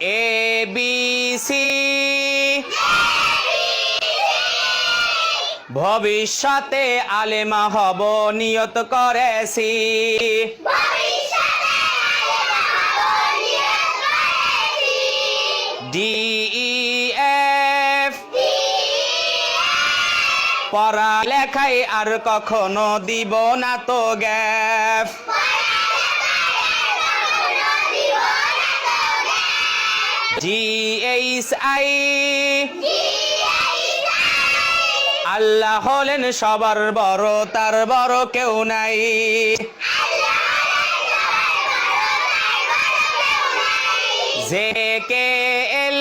A B C ভবিষ্যতে আলেমা হব, নিয়ত করেছি। ডি ই এফ পড়ালেখায় আর কখনো দিব না তো গ্যাপ জি এইচ আই আল্লাহ হলেন সবার বড় তার বড় কেউ নাই। J K L.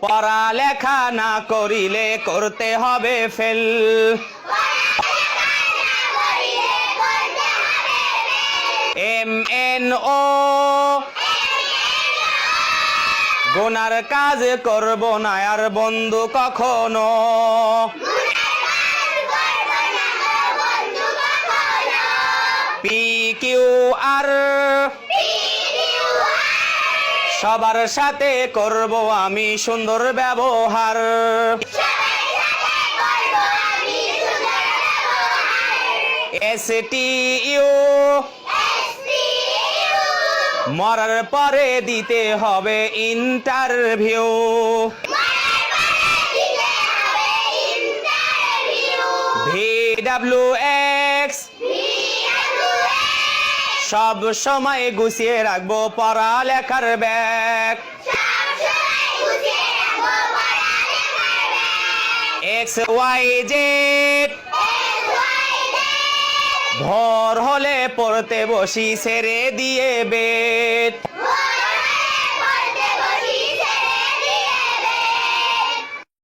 পড়ালেখা না করিলে করতে হবে ফেল। এম এন ও গোনার কাজ করব না, আর বন্ধু কখনো। পি কিউ আর সবার সাথে করব আমি সুন্দর ব্যবহার। এস টি ইউ মরার পরে দিতে হবে ইন্টারভিউ ভি ডাব্লিউ এক্স সব সময় গুছিয়ে রাখব পড়ালেখার ব্যাগ। এক্স ওয়াই জেড ভোর হলে পড়তে বসি ছেড়ে দিয়ে বেদ